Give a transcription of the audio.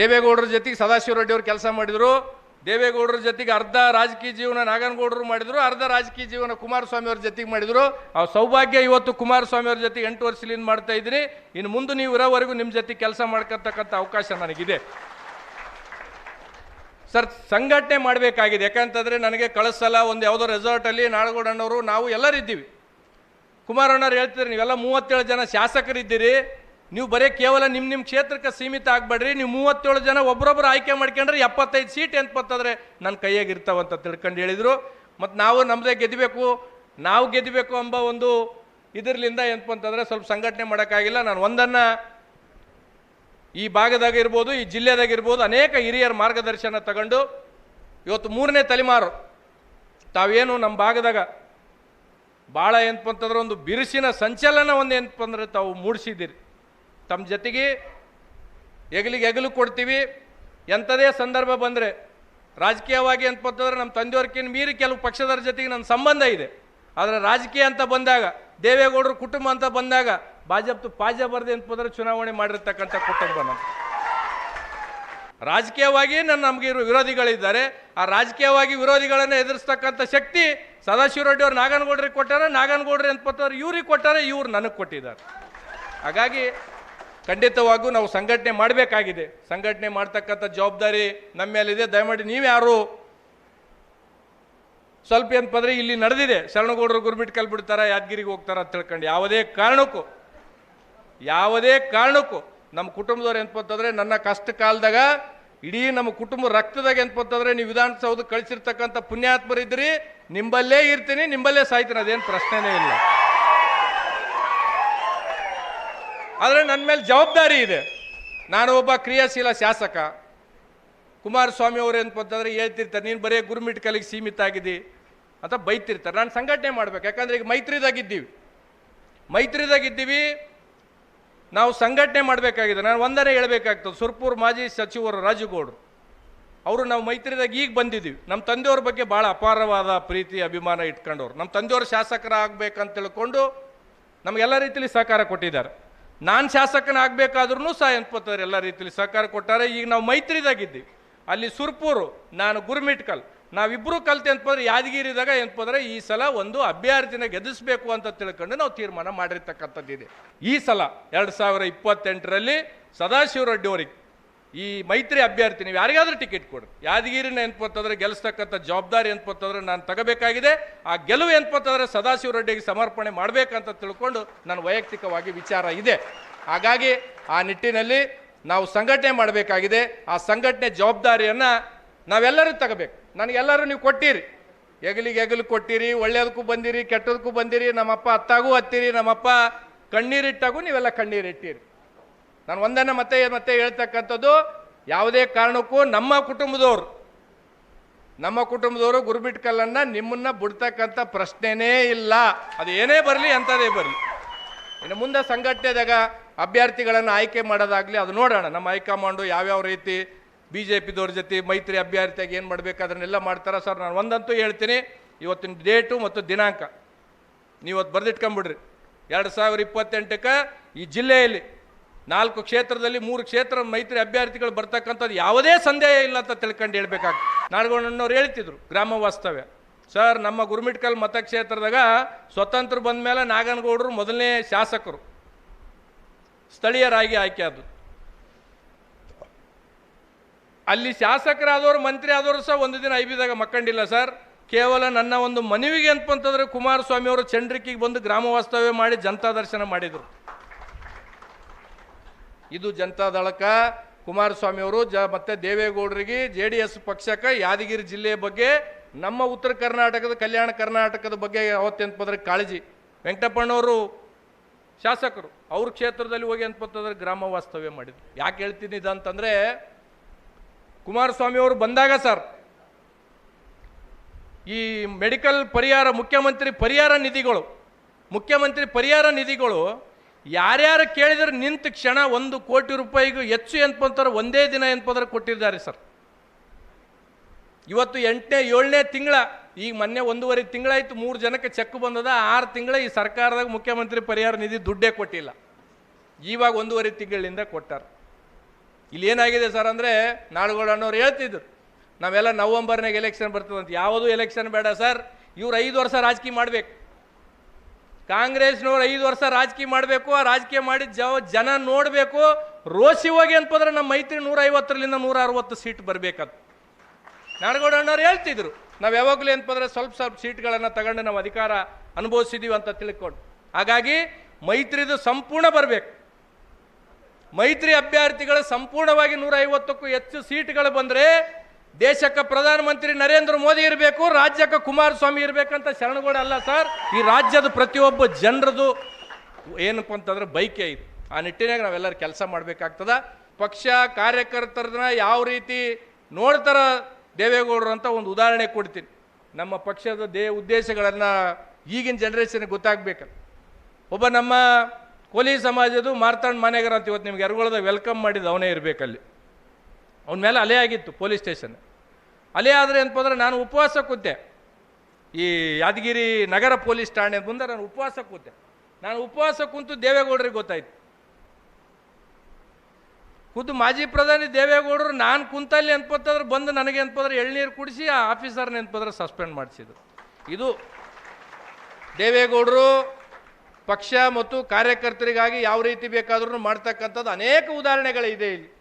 ದೇವೇಗೌಡರ ಜೊತೆಗೆ ಸದಾಶಿವ ರೆಡ್ಡಿ ಅವರು ಕೆಲಸ ಮಾಡಿದರು. ದೇವೇಗೌಡರ ಜೊತೆಗೆ ಅರ್ಧ ರಾಜಕೀಯ ಜೀವನ ನಾಗನಗೌಡರು ಮಾಡಿದರು, ಅರ್ಧ ರಾಜಕೀಯ ಜೀವನ ಕುಮಾರಸ್ವಾಮಿ ಅವ್ರ ಜೊತೆಗೆ ಮಾಡಿದರು. ಆ ಸೌಭಾಗ್ಯ ಇವತ್ತು ಕುಮಾರಸ್ವಾಮಿ ಅವ್ರ ಜೊತೆಗೆ ಎಂಟು ವರ್ಷದಿಂದ ಮಾಡ್ತಾ ಇದ್ದೀನಿ ಇನ್ನು ಮುಂದೆ ನೀವು ಇರೋವರೆಗೂ ನಿಮ್ಮ ಜೊತೆ ಕೆಲಸ ಮಾಡ್ಕೊತಕ್ಕಂಥ ಅವಕಾಶ ನನಗಿದೆ. ಸರ್, ಸಂಘಟನೆ ಮಾಡಬೇಕಾಗಿದೆ. ಯಾಕಂತಂದರೆ ನನಗೆ ಕಳಿಸಲ್ಲ ಒಂದು ಯಾವುದೋ ರೆಸಾರ್ಟಲ್ಲಿ ನಾಡಗೌಡಣ್ಣವರು ನಾವು ಎಲ್ಲರಿದ್ದೀವಿ. ಕುಮಾರಣ್ಣವ್ರು ಹೇಳ್ತಿದ್ರೆ, ನೀವೆಲ್ಲ ಮೂವತ್ತೇಳು ಜನ ಶಾಸಕರಿದ್ದೀರಿ. ನೀವು ಬರೀ ಕೇವಲ ನಿಮ್ಮ ನಿಮ್ಮ ಕ್ಷೇತ್ರಕ್ಕೆ ಸೀಮಿತ ಆಗಬೇಡ್ರಿ. ನೀವು ಮೂವತ್ತೇಳು ಜನ ಒಬ್ಬರೊಬ್ಬರು ಆಯ್ಕೆ ಮಾಡ್ಕೊಂಡ್ರೆ ಎಪ್ಪತ್ತೈದು ಸೀಟ್ ಎಂತಂದ್ರೆ ನನ್ನ ಕೈಯಾಗಿ ಇರ್ತಾವಂತ ತಿಳ್ಕೊಂಡು ಹೇಳಿದರು. ಮತ್ತು ನಾವು ನಮ್ಮದೇ ಗೆದ್ದಬೇಕು ನಾವು ಗೆದ್ದಬೇಕು ಎಂಬ ಒಂದು ಇದರಿಂದ ಏನಪ್ಪ ಸ್ವಲ್ಪ ಸಂಘಟನೆ ಮಾಡೋಕ್ಕಾಗಿಲ್ಲ. ನಾನು ಒಂದನ್ನು ಈ ಭಾಗದಾಗ ಇರ್ಬೋದು, ಈ ಜಿಲ್ಲೆದಾಗ ಇರ್ಬೋದು, ಅನೇಕ ಹಿರಿಯರ ಮಾರ್ಗದರ್ಶನ ತಗೊಂಡು ಇವತ್ತು ಮೂರನೇ ತಲೆಮಾರು. ತಾವೇನು ನಮ್ಮ ಭಾಗದಾಗ ಭಾಳ ಏನಪ್ಪ ಅಂತಂದ್ರೆ ಒಂದು ಬಿರುಸಿನ ಸಂಚಲನ ಒಂದು ಏನಪ್ಪ ತಾವು ಮೂಡಿಸಿದ್ದೀರಿ. ತಮ್ಮ ಜೊತೆಗೆ ಹೆಗಲಿಗೆ ಹೆಗಲು ಕೊಡ್ತೀವಿ ಎಂಥದೇ ಸಂದರ್ಭ ಬಂದರೆ ರಾಜಕೀಯವಾಗಿ ಅಂತ ಅಂತಂದ್ರೆ ನಮ್ಮ ತಂದೆಯವ್ರಕ್ಕಿಂತ ಮೀರಿ ಕೆಲವು ಪಕ್ಷದವ್ರ ಜೊತೆಗೆ ನನ್ನ ಸಂಬಂಧ ಇದೆ. ಆದರೆ ರಾಜಕೀಯ ಅಂತ ಬಂದಾಗ, ದೇವೇಗೌಡರು ಕುಟುಂಬ ಅಂತ ಬಂದಾಗ ಭಾಜಪ್ತು ಪಾಜ ಬರ್ದೆ ಅಂತಂದ್ರೆ ಚುನಾವಣೆ ಮಾಡಿರ್ತಕ್ಕಂಥ ಕುಟುಂಬ ನಮ್ಮ ರಾಜಕೀಯವಾಗಿ ನನ್ನ ನಮಗೆ ವಿರೋಧಿಗಳಿದ್ದಾರೆ. ಆ ರಾಜಕೀಯವಾಗಿ ವಿರೋಧಿಗಳನ್ನು ಎದುರಿಸ್ತಕ್ಕಂಥ ಶಕ್ತಿ ಸದಾಶಿವ ರೆಡ್ಡಿ ನಾಗನಗೌಡ್ರಿಗೆ ನಾಗನಗೌಡರಿಗೆ ಕೊಟ್ಟಾರೆ, ನಾಗನಗೌಡ್ರಿ ಅಂತಂದ್ರೆ ಇವ್ರಿಗೆ ಕೊಟ್ಟಾರೆ, ಇವ್ರು ನನಗೆ ಕೊಟ್ಟಿದ್ದಾರೆ. ಹಾಗಾಗಿ ಖಂಡಿತವಾಗೂ ನಾವು ಸಂಘಟನೆ ಮಾಡಬೇಕಾಗಿದೆ. ಸಂಘಟನೆ ಮಾಡ್ತಕ್ಕಂಥ ಜವಾಬ್ದಾರಿ ನಮ್ಮ ಮೇಲಿದೆ. ದಯಮಾಡಿ ನೀವ್ಯಾರು ಸ್ವಲ್ಪ ಏನಪ್ಪಂದ್ರೆ ಇಲ್ಲಿ ನಡೆದಿದೆ. ಶರಣಗೌಡರು ಗುರುಬಿಟ್ಟು ಕಲ್ ಬಿಡ್ತಾರ ಯಾದಗಿರಿಗೆ ಹೋಗ್ತಾರ ಅಂತ ತಿಳ್ಕೊಂಡು. ಯಾವುದೇ ಕಾರಣಕ್ಕೂ ಯಾವುದೇ ಕಾರಣಕ್ಕೂ ನಮ್ಮ ಕುಟುಂಬದವ್ರು ಏನಪ್ಪಂತಂದ್ರೆ ನನ್ನ ಕಷ್ಟ ಕಾಲದಾಗ, ಇಡೀ ನಮ್ಮ ಕುಟುಂಬ ರಕ್ತದಾಗ ಏನಪ್ಪಂತಂದ್ರೆ ನೀವು ವಿಧಾನಸೌಧ ಕಳಿಸಿರ್ತಕ್ಕಂಥ ಪುಣ್ಯಾತ್ಮರಿದ್ರಿ ನಿಂಬಲ್ಲೇ ಇರ್ತೀನಿ, ನಿಂಬಲ್ಲೇ ಸಾಯ್ತೀನಿ, ಅದೇನು ಪ್ರಶ್ನೆನೇ ಇಲ್ಲ. ಆದರೆ ನನ್ನ ಮೇಲೆ ಜವಾಬ್ದಾರಿ ಇದೆ. ನಾನು ಒಬ್ಬ ಕ್ರಿಯಾಶೀಲ ಶಾಸಕ. ಕುಮಾರಸ್ವಾಮಿ ಅವರು ಅಂತಂದರೆ ಹೇಳ್ತಿರ್ತಾರೆ, ನೀನು ಬರೀ ಗುರುಮಿಟ್ ಕಲಿಗೆ ಸೀಮಿತ ಆಗಿದ್ದಿ ಅಂತ ಬೈತಿರ್ತಾರೆ. ನಾನು ಸಂಘಟನೆ ಮಾಡಬೇಕು. ಯಾಕಂದ್ರೆ ಈಗ ಮೈತ್ರಿದಾಗಿದ್ದೀವಿ. ಮೈತ್ರಿದಾಗಿದ್ದೀವಿ. ನಾವು ಸಂಘಟನೆ ಮಾಡಬೇಕಾಗಿದೆ. ನಾನು ಒಂದನೇ ಹೇಳಬೇಕಾಗ್ತದೆ. ಸುರ್ಪುರ್ ಮಾಜಿ ಸಚಿವರು ರಾಜುಗೌಡರು. ಅವರು ನಾವು ಮೈತ್ರಿದಾಗ ಈಗ ಬಂದಿದ್ದೀವಿ. ನಮ್ಮ ತಂದೆಯವ್ರ ಬಗ್ಗೆ ಭಾಳ ಅಪಾರವಾದ ಪ್ರೀತಿ, ಅಭಿಮಾನ ಇಟ್ಕೊಂಡವ್ರು. ನಮ್ಮ ತಂದೆಯವರು ಶಾಸಕರಾಗಬೇಕಂತ ತಿಳ್ಕೊಂಡು ನಮಗೆಲ್ಲ ರೀತಿಯಲ್ಲಿ ಸಹಕಾರ ಕೊಟ್ಟಿದ್ದಾರೆ. ನಾನು ಶಾಸಕನಾಗಬೇಕಾದ್ರೂ ಸಹ ಎನ್ಪತ್ತಾರೆ ಎಲ್ಲ ರೀತಿಯಲ್ಲಿ ಸಹಕಾರ ಕೊಟ್ಟಾರೆ. ಈಗ ನಾವು ಮೈತ್ರಿದಾಗಿದ್ದೀವಿ. ಅಲ್ಲಿ ಸುರ್ಪೂರು, ನಾನು ಗುರುಮಿಟ್ಕಲ್ ನಾವಿಬ್ಬರು ಕಲ್ತೆ ಅಂತಂದ್ರೆ ಯಾದಗಿರಿದಾಗ ಏನಪ್ಪಂದ್ರೆ ಈ ಸಲ ಒಂದು ಅಭ್ಯರ್ಥಿನ ಗೆದ್ದಿಸಬೇಕು ಅಂತ ತಿಳ್ಕೊಂಡು ನಾವು ತೀರ್ಮಾನ ಮಾಡಿರ್ತಕ್ಕಂಥದ್ದಿದೆ. ಈ ಸಲ, ಎರಡು ಸಾವಿರ ಇಪ್ಪತ್ತೆಂಟರಲ್ಲಿ ಸದಾಶಿವರೆಡ್ಡಿ ಅವರಿಗೆ ಈ ಮೈತ್ರಿ ಅಭ್ಯರ್ಥಿ, ನೀವು ಯಾರಿಗಾದ್ರೂ ಟಿಕೆಟ್ ಕೊಡ್ರಿ ಯಾದಗಿರಿನ ಎನ್ಪತ್ತಂದ್ರೆ ಗೆಲ್ಲಿಸ್ತಕ್ಕಂಥ ಜವಾಬ್ದಾರಿ ಎನ್ಪತ್ತಂದ್ರೆ ನಾನು ತಗೋಬೇಕಾಗಿದೆ. ಆ ಗೆಲುವು ಎನ್ಪತ್ತಂದ್ರೆ ಸದಾಶಿವ ರೆಡ್ಡಿಗೆ ಸಮರ್ಪಣೆ ಮಾಡಬೇಕಂತ ತಿಳ್ಕೊಂಡು ನನ್ನ ವೈಯಕ್ತಿಕವಾಗಿ ವಿಚಾರ ಇದೆ. ಹಾಗಾಗಿ ಆ ನಿಟ್ಟಿನಲ್ಲಿ ನಾವು ಸಂಘಟನೆ ಮಾಡಬೇಕಾಗಿದೆ. ಆ ಸಂಘಟನೆ ಜವಾಬ್ದಾರಿಯನ್ನು ನಾವೆಲ್ಲರೂ ತಗಬೇಕು. ನನಗೆಲ್ಲರೂ ನೀವು ಕೊಟ್ಟಿರಿ. ಹೆಗಲಿಗೆ ಹೆಗಲು ಕೊಟ್ಟಿರಿ, ಒಳ್ಳೆಯದಕ್ಕೂ ಬಂದಿರಿ, ಕೆಟ್ಟದಕ್ಕೂ ಬಂದಿರಿ, ನಮ್ಮಪ್ಪ ಅತ್ತಾಗೂ ಹತ್ತಿರಿ, ನಮ್ಮಪ್ಪ ಕಣ್ಣೀರಿಟ್ಟಾಗೂ ನೀವೆಲ್ಲ ಕಣ್ಣೀರಿಟ್ಟಿರಿ. ನಾನು ಒಂದನ್ನು ಮತ್ತೆ ಮತ್ತೆ ಹೇಳ್ತಕ್ಕಂಥದ್ದು, ಯಾವುದೇ ಕಾರಣಕ್ಕೂ ನಮ್ಮ ಕುಟುಂಬದವರು ನಮ್ಮ ಕುಟುಂಬದವರು ಗುರುಬಿಟ್ಕಲ್ಲನ್ನ ನಿಮ್ಮನ್ನ ಬಿಡ್ತಕ್ಕಂಥ ಪ್ರಶ್ನೆನೇ ಇಲ್ಲ. ಅದು ಏನೇ ಬರಲಿ ಅಂಥದ್ದೇ ಬರಲಿ. ಇನ್ನು ಮುಂದೆ ಸಂಘಟನೆದಾಗ ಅಭ್ಯರ್ಥಿಗಳನ್ನು ಆಯ್ಕೆ ಮಾಡೋದಾಗಲಿ ಅದು ನೋಡೋಣ. ನಮ್ಮ ಹೈಕಮಾಂಡು ಯಾವ್ಯಾವ ರೀತಿ ಬಿ ಜೆ ಪಿದವ್ರ ಜೊತೆ ಮೈತ್ರಿ ಅಭ್ಯರ್ಥಿಯಾಗಿ ಏನು ಮಾಡಬೇಕು, ಅದನ್ನೆಲ್ಲ ಮಾಡ್ತಾರೆ ಸರ್, ನಾನು ಒಂದಂತೂ ಹೇಳ್ತೀನಿ. ಇವತ್ತಿನ ಡೇಟು ಮತ್ತು ದಿನಾಂಕ. ನೀವತ್ತು ಬರೆದಿಟ್ಕೊಂಬಿಡ್ರಿ. ಎರಡು ಸಾವಿರ ಇಪ್ಪತ್ತೆಂಟಕ್ಕೆ ಈ ಜಿಲ್ಲೆಯಲ್ಲಿ ನಾಲ್ಕು ಕ್ಷೇತ್ರದಲ್ಲಿ ಮೂರು ಕ್ಷೇತ್ರ ಮೈತ್ರಿ ಅಭ್ಯರ್ಥಿಗಳು ಬರ್ತಕ್ಕಂಥದ್ದು ಯಾವುದೇ ಸಂದೇಹ ಇಲ್ಲ ಅಂತ ತಿಳ್ಕೊಂಡು ಹೇಳ್ಬೇಕಾಗ್ತದೆ ನಾಡ್ಗೊಂಡವ್ರು ಹೇಳ್ತಿದ್ರು, ಗ್ರಾಮ ವಾಸ್ತವ್ಯ. ಸರ್, ನಮ್ಮ ಗುರುಮಿಟ್ಕಲ್ ಮತಕ್ಷೇತ್ರದಾಗ ಸ್ವತಂತ್ರ ಬಂದ ಮೇಲೆ ನಾಗನಗೌಡರು ಮೊದಲನೇ ಶಾಸಕರು. ಸ್ಥಳೀಯರಾಗಿ ಆಯ್ಕೆ ಆದರು ಅಲ್ಲಿ ಶಾಸಕರಾದವರು, ಮಂತ್ರಿ ಆದವರು ಸಹ ಒಂದು ದಿನ ಐಬಿದಾಗ ಮಕ್ಕಂಡಿಲ್ಲ ಸರ್. ಕೇವಲ ನನ್ನ ಒಂದು ಮನವಿಗೆ ಅಂತಂತಂದ್ರೆ ಕುಮಾರಸ್ವಾಮಿ ಅವರು ಚಂಡ್ರಿಕಿಗೆ ಬಂದು ಗ್ರಾಮ ವಾಸ್ತವ್ಯ ಮಾಡಿ ಜನತಾ ದರ್ಶನ ಮಾಡಿದರು. ಇದು ಜನತಾದಳಕ ಕುಮಾರಸ್ವಾಮಿ ಅವರು ಜ, ಮತ್ತೆ ದೇವೇಗೌಡರಿಗೆ ಜೆ ಡಿ ಎಸ್ ಪಕ್ಷಕ್ಕೆ ಯಾದಗಿರಿ ಜಿಲ್ಲೆಯ ಬಗ್ಗೆ, ನಮ್ಮ ಉತ್ತರ ಕರ್ನಾಟಕದ ಕಲ್ಯಾಣ ಕರ್ನಾಟಕದ ಬಗ್ಗೆ ಅವತ್ತೆಂತಂದ್ರೆ ಕಾಳಜಿ. ವೆಂಕಟಪ್ಪಣ್ಣವರು ಶಾಸಕರು, ಅವ್ರ ಕ್ಷೇತ್ರದಲ್ಲಿ ಹೋಗಿ ಅಂತಂದ್ರೆ ಗ್ರಾಮ ವಾಸ್ತವ್ಯ ಮಾಡಿದ್ರು. ಯಾಕೆ ಹೇಳ್ತೀನಿ ಇದಂತಂದರೆ ಕುಮಾರಸ್ವಾಮಿ ಅವರು ಬಂದಾಗ ಸರ್, ಈ ಮೆಡಿಕಲ್ ಪರಿಹಾರ, ಮುಖ್ಯಮಂತ್ರಿ ಪರಿಹಾರ ನಿಧಿಗಳು, ಮುಖ್ಯಮಂತ್ರಿ ಪರಿಹಾರ ನಿಧಿಗಳು ಯಾರ್ಯಾರು ಕೇಳಿದ್ರೆ ನಿಂತ ಕ್ಷಣ ಒಂದು ಕೋಟಿ ರೂಪಾಯಿಗೂ ಹೆಚ್ಚು ಎನ್ಪಂತಾರೆ ಒಂದೇ ದಿನ ಎನ್ಪಂದ್ರೆ ಕೊಟ್ಟಿದ್ದಾರೆ ಸರ್. ಇವತ್ತು ಎಂಟನೇ, ಏಳನೇ ತಿಂಗಳ, ಈಗ ಮೊನ್ನೆ ಒಂದೂವರೆ ತಿಂಗಳಾಯ್ತು, ಮೂರು ಜನಕ್ಕೆ ಚೆಕ್ ಬಂದದ, ಆರು ತಿಂಗಳ ಈ ಸರ್ಕಾರದಾಗ ಮುಖ್ಯಮಂತ್ರಿ ಪರಿಹಾರ ನಿಧಿ ದುಡ್ಡೇ ಕೊಟ್ಟಿಲ್ಲ. ಇವಾಗ ಒಂದೂವರೆ ತಿಂಗಳಿಂದ ಕೊಟ್ಟಾರ. ಇಲ್ಲಿ ಏನಾಗಿದೆ ಸರ್ ಅಂದರೆ ನಾಡುಗಳನ್ನೋರು ಹೇಳ್ತಿದ್ರು, ನಾವೆಲ್ಲ ನವಂಬರ್ನಾಗ ಎಲೆಕ್ಷನ್ ಬರ್ತದಂತ. ಯಾವುದು ಎಲೆಕ್ಷನ್ ಬೇಡ ಸರ್, ಇವ್ರು ಐದು ವರ್ಷ ರಾಜಕೀಯ ಮಾಡಬೇಕು. ಕಾಂಗ್ರೆಸ್ನವ್ರು ಐದು ವರ್ಷ ರಾಜಕೀಯ ಮಾಡಬೇಕು, ಆ ರಾಜಕೀಯ ಮಾಡಿದ ಜವ ಜನ ನೋಡಬೇಕು, ರೋಸಿ ಹೋಗಿ ಅಂತಂದ್ರೆ ನಮ್ಮ ಮೈತ್ರಿ ನೂರ ಐವತ್ತರಿಂದ ನೂರ ಅರವತ್ತು ಸೀಟ್ ಬರಬೇಕಂತ. ನಾಡಗೌಡಣ್ಣವ್ರು ಹೇಳ್ತಿದ್ರು, ನಾವು ಯಾವಾಗಲೂ ಅಂತಂದ್ರೆ ಸ್ವಲ್ಪ ಸ್ವಲ್ಪ ಸೀಟ್ಗಳನ್ನು ತಗೊಂಡು ನಾವು ಅಧಿಕಾರ ಅನುಭವಿಸಿದೀವಿ ಅಂತ ತಿಳ್ಕೊಂಡು. ಹಾಗಾಗಿ ಮೈತ್ರಿದು ಸಂಪೂರ್ಣ ಬರಬೇಕು. ಮೈತ್ರಿ ಅಭ್ಯರ್ಥಿಗಳು ಸಂಪೂರ್ಣವಾಗಿ ನೂರ ಐವತ್ತಕ್ಕೂ ಹೆಚ್ಚು ಸೀಟ್ಗಳು ಬಂದರೆ ದೇಶಕ್ಕೆ ಪ್ರಧಾನಮಂತ್ರಿ ನರೇಂದ್ರ ಮೋದಿ ಇರಬೇಕು, ರಾಜ್ಯಕ್ಕೆ ಕುಮಾರಸ್ವಾಮಿ ಇರಬೇಕಂತ ಶರಣಗೌಡ ಅಲ್ಲ ಸರ್. ಈ ರಾಜ್ಯದ ಪ್ರತಿಯೊಬ್ಬ ಜನರದು ಏನಪ್ಪ ಅಂತಂದ್ರೆ ಬೈಕೆ ಇದು. ಆ ನಿಟ್ಟಿನಾಗ ನಾವೆಲ್ಲರೂ ಕೆಲಸ ಮಾಡಬೇಕಾಗ್ತದ. ಪಕ್ಷ ಕಾರ್ಯಕರ್ತರನ್ನ ಯಾವ ರೀತಿ ನೋಡ್ತಾರ ದೇವೇಗೌಡರು ಅಂತ ಒಂದು ಉದಾಹರಣೆ ಕೊಡ್ತೀನಿ. ನಮ್ಮ ಪಕ್ಷದ ದೇ ಉದ್ದೇಶಗಳನ್ನು ಈಗಿನ ಜನ್ರೇಷನ್ಗೆ ಗೊತ್ತಾಗಬೇಕು ಒಬ್ಬ ನಮ್ಮ ಕೋಲಿ ಸಮಾಜದ್ದು ಮಾರ್ತಾಂಡ್ ಮನೆಗರ ಅಂತ ಇವತ್ತು ನಿಮ್ಗೆ ಎರಗೋಳದ ವೆಲ್ಕಮ್ ಮಾಡಿದ ಅವನೇ ಇರಬೇಕಲ್ಲಿ. ಅವನ ಮೇಲೆ ಅಲೆ ಆಗಿತ್ತು ಪೊಲೀಸ್ ಸ್ಟೇಷನ್. ಅಲೆ ಆದರೆ ಏನಪ್ಪ ನಾನು ಉಪವಾಸ ಕೂತೆ. ಈ ಯಾದಗಿರಿ ನಗರ ಪೊಲೀಸ್ ಠಾಣೆ ಮುಂದೆ ನಾನು ಉಪವಾಸ ಕೂತೆ. ನಾನು ಉಪವಾಸ ಕುಂತು ದೇವೇಗೌಡರಿಗೆ ಗೊತ್ತಾಯ್ತು. ಖುದ್ದು ಮಾಜಿ ಪ್ರಧಾನಿ ದೇವೇಗೌಡರು ನಾನು ಕುಂತಲ್ಲಿ ಅನ್ಪತ್ತಂದ್ರೆ ಬಂದು ನನಗೆ ಅನ್ಪದ್ರೆ ಎಳ್ನೀರು ಕುಡಿಸಿ ಆ ಆಫೀಸರ್ನ ಅನ್ಪದ್ರೆ ಸಸ್ಪೆಂಡ್ ಮಾಡಿಸಿದ್ರು. ಇದು ದೇವೇಗೌಡರು ಪಕ್ಷ ಮತ್ತು ಕಾರ್ಯಕರ್ತರಿಗಾಗಿ ಯಾವ ರೀತಿ ಬೇಕಾದ್ರೂ ಮಾಡ್ತಕ್ಕಂಥದ್ದು ಅನೇಕ ಉದಾಹರಣೆಗಳಿದೆ ಇಲ್ಲಿ.